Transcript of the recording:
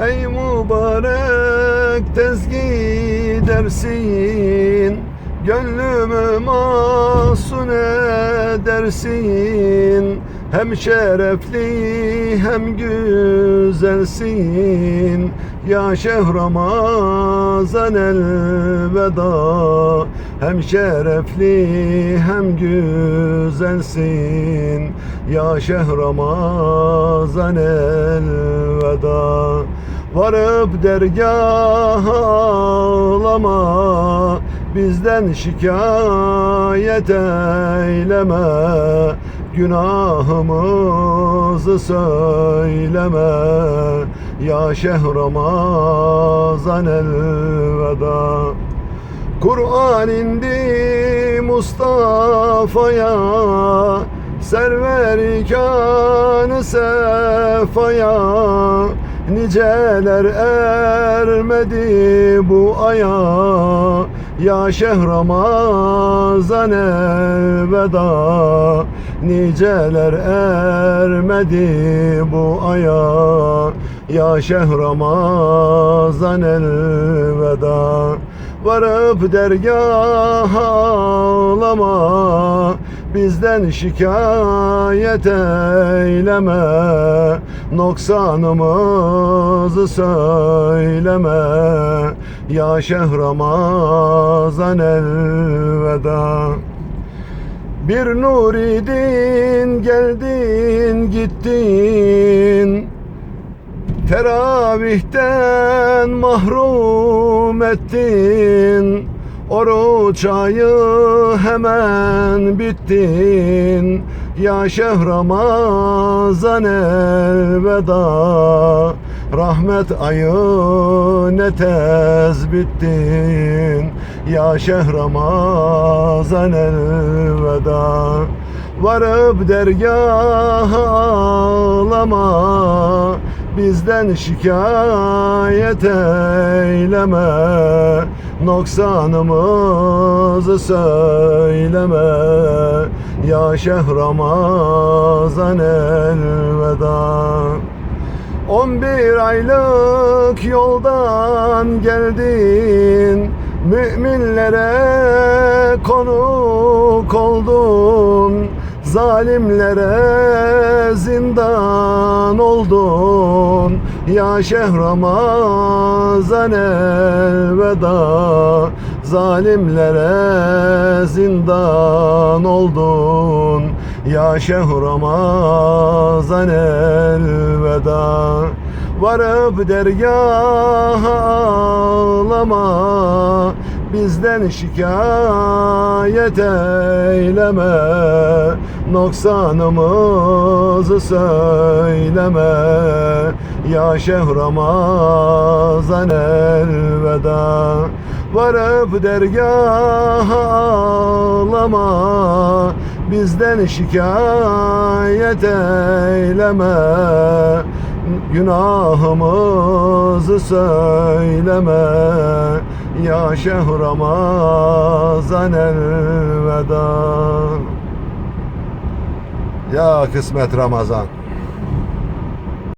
Ey mübarek tez gidersin Gönlümü mahzun edersin. Hem şerefli hem güzelsin. Ya şehr Ramazan elveda. Hem şerefli hem güzelsin. Ya şehr Ramazan elveda Varıp dergaha ağlama Bizden şikayet eyleme. Günahımızı söyleme Ya şehr Ramazan elveda. Kur'an indi Mustafa'ya Server kanı sefaya Niceler ermedi bu aya Ya şehr Ramazan elveda. Niceler ermedi bu aya Ya şehr Ramazan elveda. Varıp dergaha ağlama Bizden şikayet eyleme Noksanımızı söyleme. Ya şehr Ramazan elveda. Bir nur idin geldin gittin. Teravihten mahrum ettin Oruç ayı hemen bittin. Ya şehr Ramazan elveda. Rahmet ayı ne tez bittin. Ya şehr Ramazan elveda. Varıp dergaha ağlama. Bizden şikayet eyleme Noksanımızı söyleme. Ya şehr Ramazan elveda. On bir aylık yoldan geldin. Müminlere konuk oldun. Zalimlere zindan oldun Ya şehr Ramazan elveda Zalimlere zindan oldun. Ya şehr Ramazan elveda Varıp dergaha ağlama. Bizden şikayet eyleme Noksanımızı söyleme Ya şehr Ramazan elveda Varıp dergaha ağlama Bizden şikayet eyleme Günahımızı söyleme. Ya şehr Ramazan elveda. Ya kısmet Ramazan